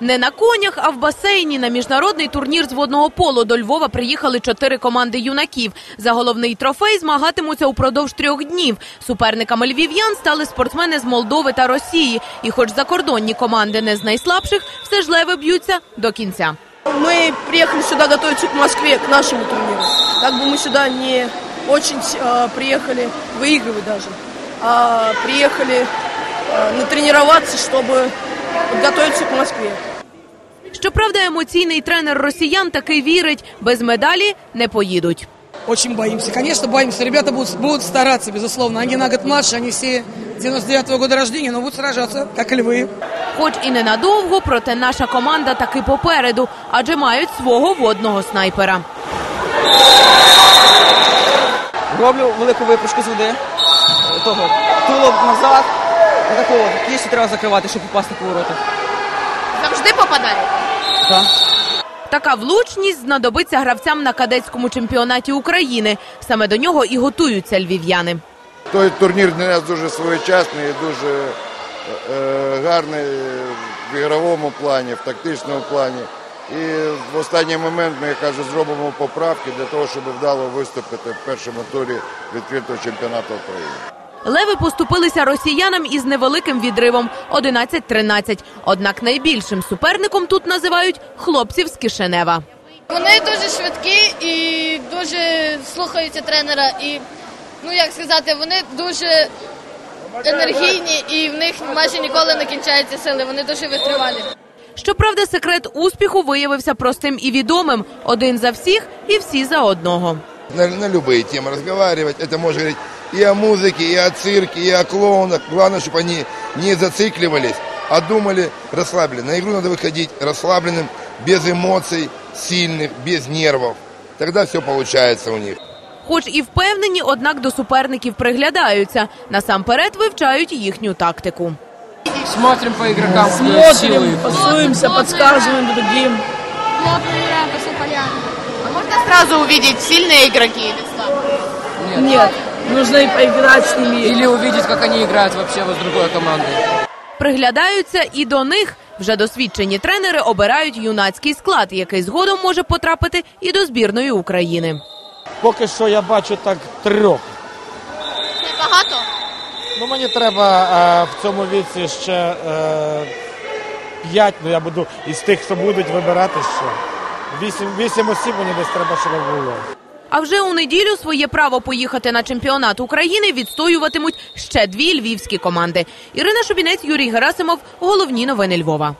Не на конях, а в басейні на міжнародний турнір з водного поло до Львова приїхали чотири команди юнаків. За головний трофей змагатимуться упродовж трьох днів. Суперниками львів'ян стали спортсмени з Молдови та Росії. І, хоч закордонні команди не з найслабших, все ж леви б'ються до кінця. Мы приехали сюда готовиться к Москве, к нашему турниру. Как бы мы сюда не очень э, приехали выигрывать даже, а приехали э, натренироваться, чтобы подготовиться к Москве. Щоправда, емоційний тренер росіян таки вірить, без медалі не поїдуть. Очень боимся. Конечно, боимся. Ребята будут, будут стараться, безусловно. Они на год младше, они все 99-го года рождения, но будут сражаться, как и львы. Хоч і ненадовго, проте наша команда таки попереду, адже мають свого водного снайпера. Роблю велику випрыжку з води. Е, Того тулом назад. Такого кисі треба закривати, щоб попасти по воротах. Завжди попадаєте? Так. Така влучність знадобиться гравцям на кадетському чемпіонаті України. Саме до нього і готуються львів'яни. Той турнір для нас дуже своєчасний і дуже е, гарний в ігровому плані, в тактичному плані. І в останній момент ми, я кажу, зробимо поправки для того, щоб вдало виступити в першому турі відкритого чемпіонату України. Леви поступилися росіянам із невеликим відривом 11-13. Однак найбільшим суперником тут називають хлопців з Кишинева. Вони дуже швидкі і дуже слухаються тренера. І ну як сказати, вони дуже енергійні і в них майже ніколи не кінчаються сили. Вони дуже витривалі. Щоправда, секрет успіху виявився простим і відомим: один за всіх і всі за одного. на, на любые темы разговаривать. Это можно говорить и о музыке, и о цирке, и о клоунах. Главное, чтобы они не зацикливались, а думали расслабленно. На игру надо выходить расслабленным, без эмоций, сильных, без нервов. Тогда все получается у них. Хоч і впевнені, однак до суперників приглядаються. Насамперед вивчають їхню тактику. Смотрим по игрокам, Смотрим, пасуемся, подсказываем другим. А можна сразу увидеть сильні ігроки или слабкі? Нет, Нужно и поиграть с ними. Или увидеть, как они играют вообще вот с другой командой. Приглядаються і до них. Вже досвідчені тренери обирають юнацький склад, який згодом може потрапити і до збірної України. Поки що я бачу так трьох. Це багато. Ну мені треба е, в цьому віці ще е, п'ять, ну я буду із тих, хто будуть вибирати ще. Вісім, вісім осіб мені десь треба, щоб було. А вже у неділю своє право поїхати на чемпіонат України відстоюватимуть ще дві львівські команди. Ірина Шубінець, Юрій Герасимов. Головні новини Львова.